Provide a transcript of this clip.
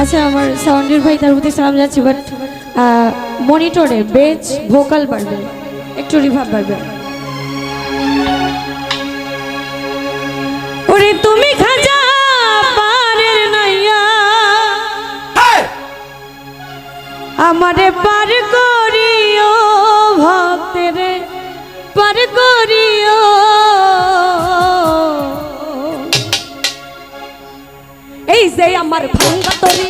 আবির ভাই তার প্রতি সালাম যাচ্ছি বাট মনিটরে বেজ ভোকাল বাড়বে, একটু রিভাব বাড়বে। ওরে, তুমি খাজা এই যে আমার ভাঙ্গা তরি